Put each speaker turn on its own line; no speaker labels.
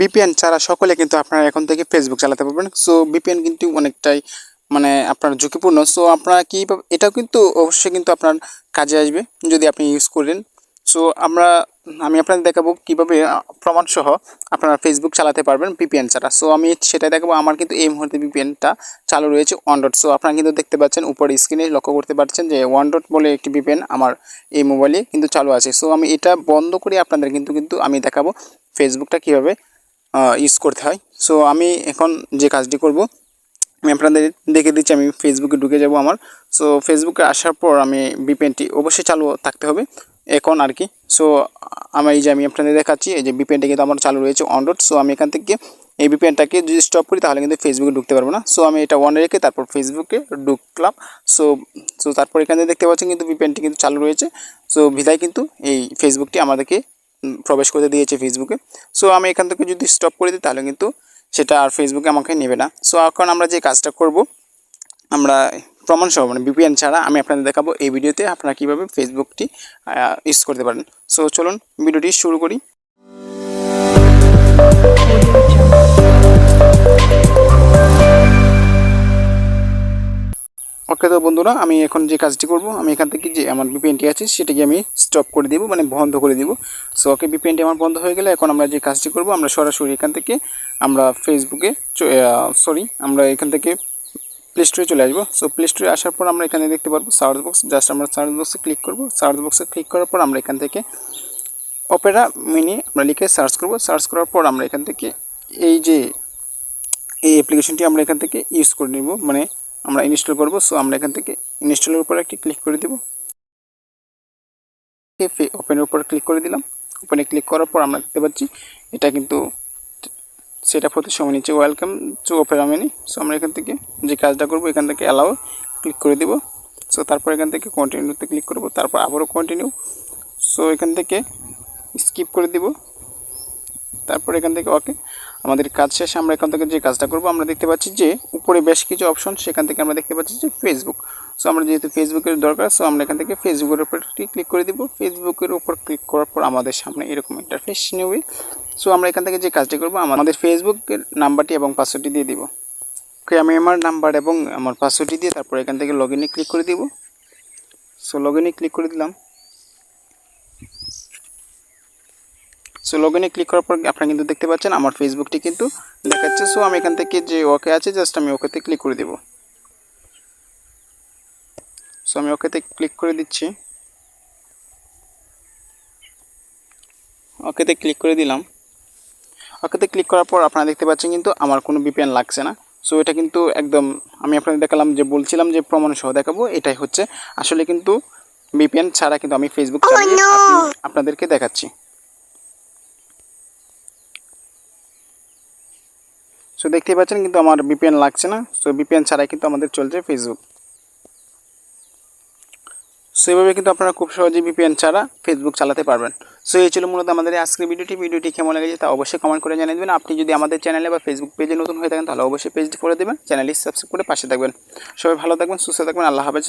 বিপিএন ছাড়া সকলে কিন্তু আপনারা এখন থেকে ফেসবুক চালাতে পারবেন। সো বিপিএন কিন্তু অনেকটাই মানে আপনার ঝুঁকিপূর্ণ। সো আপনারা কী এটাও কিন্তু অবশ্যই কিন্তু আপনার কাজে আসবে যদি আপনি ইউজ করেন। সো আমরা, আমি আপনাদের দেখাবো কীভাবে প্রমাণসহ আপনারা ফেসবুক চালাতে পারবেন ভিপিএন ছাড়া। সো আমি সেটাই দেখাবো। আমার কিন্তু এই মুহূর্তে ভিপিএনটা চালু রয়েছে ওয়ান ডট সো আপনারা কিন্তু দেখতে পাচ্ছেন উপরে স্ক্রিনে লক্ষ্য করতে পারছেন যে ওয়ান ডট বলে একটি ভিপিএন আমার এই মোবাইলে কিন্তু চালু আছে। সো আমি এটা বন্ধ করে আপনাদের কিন্তু কিন্তু আমি দেখাবো ফেসবুকটা কীভাবে ইউজ করতে হয়। সো আমি এখন যে কাজটি করব, আমি আপনাদের দেখে দিচ্ছি, আমি ফেসবুকে ঢুকে যাব আমার। সো ফেসবুকে আসার পর আমি বিপেনটি অবশ্যই চালু থাকতে হবে। এখন আর কি। সো আমার এই যে আমি আপনাদের দেখাচ্ছি, এই যে বিপেনটা কিন্তু আমার চালু রয়েছে অন রোড সো আমি এখান থেকে এই বিপেনটাকে যদি স্টপ করি, তাহলে কিন্তু ফেসবুকে ঢুকতে পারব না। সো আমি এটা অনে রেখে তারপর ফেসবুকে ঢুকলাম। সো সো তারপর এখানে দেখতে পাচ্ছেন কিন্তু বিপেনটি কিন্তু চালু রয়েছে। সো ভিদায় কিন্তু এই ফেসবুকটি আমাদেরকে প্রবেশ করতে দিয়েছে ফেসবুকে সো আমি এখান থেকে যদি স্টপ করে দিই, তাহলে কিন্তু সেটা আর ফেসবুকে আমাকে নেবে না। সো এখন আমরা যে কাজটা করব, আমরা প্রমাণ সহ মানে বিপিএন ছাড়া আমি আপনাদের দেখাবো এই ভিডিওতে আপনারা কীভাবে ফেসবুকটি ইউজ করতে পারেন। সো চলুন, ভিডিওটি শুরু করি। ওকে তো বন্ধুরা, আমি এখন যে কাজটি করব, আমি এখান থেকে যে আমার বিপিএনটি আছে, সেটাকে আমি স্টপ করে দেবো মানে বন্ধ করে দেবো। সো ওকে, বিপিএনটি আমার বন্ধ হয়ে গেলে এখন আমরা যে কাজটি করব, আমরা সরাসরি এখান থেকে আমরা ফেসবুকে সরি আমরা এখান থেকে প্লে স্টোরে চলে আসব। সো প্লে স্টোরে আসার পর আমরা এখানে দেখতে পারব সার্চ বক্স জাস্ট আমরা সার্চ বক্সে ক্লিক করব। সার্চ বক্সে ক্লিক করার পর আমরা এখান থেকে অপেরা মিনি আমরা লিখে সার্চ করব। সার্চ করার পর আমরা এখান থেকে এই যে, এই অ্যাপ্লিকেশনটি আমরা এখান থেকে ইউজ করে নিব মানে আমরা ইনস্টল করব সো আমরা এখান থেকে ইনস্টলের উপর একটি ক্লিক করে দেব। ওপেনের উপর ক্লিক করে দিলাম। ওপেনে ক্লিক করার পর আমরা দেখতে পাচ্ছি, এটা কিন্তু সেটা হতে সময় নিচ্ছে। Welcome to Opera Mini so আমরা এখান থেকে যে কাজটা করব, এখান থেকে অ্যালাও ক্লিক করে দেব। সো তারপর এখান থেকে কন্টিনিউতে ক্লিক করব। তারপর আবারও কন্টিনিউ সো এখান থেকে স্কিপ করে দিব। তারপর এখান থেকে ওকে আমাদের কাজ শেষে আমরা এখান থেকে যে কাজটা করব, আমরা দেখতে পাচ্ছি যে উপরে বেশ কিছু অপশন সেখান থেকে আমরা দেখতে পাচ্ছি যে ফেসবুক সো আমরা যেহেতু ফেসবুকের দরকার সো আমরা এখান থেকে ফেসবুকের উপর ক্লিক করে দিব। ফেসবুকের উপর ক্লিক করার পর আমাদের সামনে এরকম ইন্টারফেস নেবে সো আমরা এখান থেকে যে কাজটি করব, আমাদের ফেসবুকের নাম্বারটি এবং পাসওয়ার্ডটি দিয়ে দিব। ওকে আমি আমার নাম্বার এবং আমার পাসওয়ার্ডটি দিয়ে তারপর এখান থেকে লগ ক্লিক করে দিব। সো লগ ক্লিক করে দিলাম। সো লগ ইনে ক্লিক করার পর আপনারা কিন্তু দেখতে পাচ্ছেন আমার ফেসবুকটি কিন্তু দেখাচ্ছে। সো আমি এখান থেকে যে ওকে আছে জাস্ট আমি ওকেতে ক্লিক করে দেব। সো আমি ওকেতে ক্লিক করে দিচ্ছি। ওকেতে ক্লিক করে দিলাম। ওকেতে ক্লিক করার পর আপনারা দেখতে পাচ্ছেন কিন্তু আমার কোনো বিপিএন লাগছে না। সো এটা কিন্তু একদম আমি আপনাদের দেখালাম যে বলছিলাম যে প্রমাণ সহ দেখাবো এটাই হচ্ছে। আসলে কিন্তু বিপিএন ছাড়া কিন্তু আমি ফেসবুক চালিয়ে আপনাদেরকে দেখাচ্ছি। সো দেখতেই পাচ্ছেন কিন্তু আমার বিপিএন লাগছে না। সো বিপিএন ছাড়াই কিন্তু আমাদের চলছে ফেসবুক সো এইভাবে কিন্তু আপনারা খুব সহজেই বিপিএন ছাড়া ফেসবুক চালাতে পারবেন। সো এই ছিল মূলত আমাদের আজকের ভিডিওটি। ভিডিওটি কেমন লেগেছে তা অবশ্যই কমেন্ট করে জানিয়ে দেবেন। আপনি যদি আমাদের চ্যানেলে বা ফেসবুক পেজে নতুন হয়ে থাকেন, তাহলে অবশ্যই পেজটি করে দেবেন। চ্যানেলটি সাবস্ক্রাইব করে পাশে থাকবেন। সবাই ভালো থাকবেন, সুস্থ থাকবেন। আল্লাহ হাফেজ।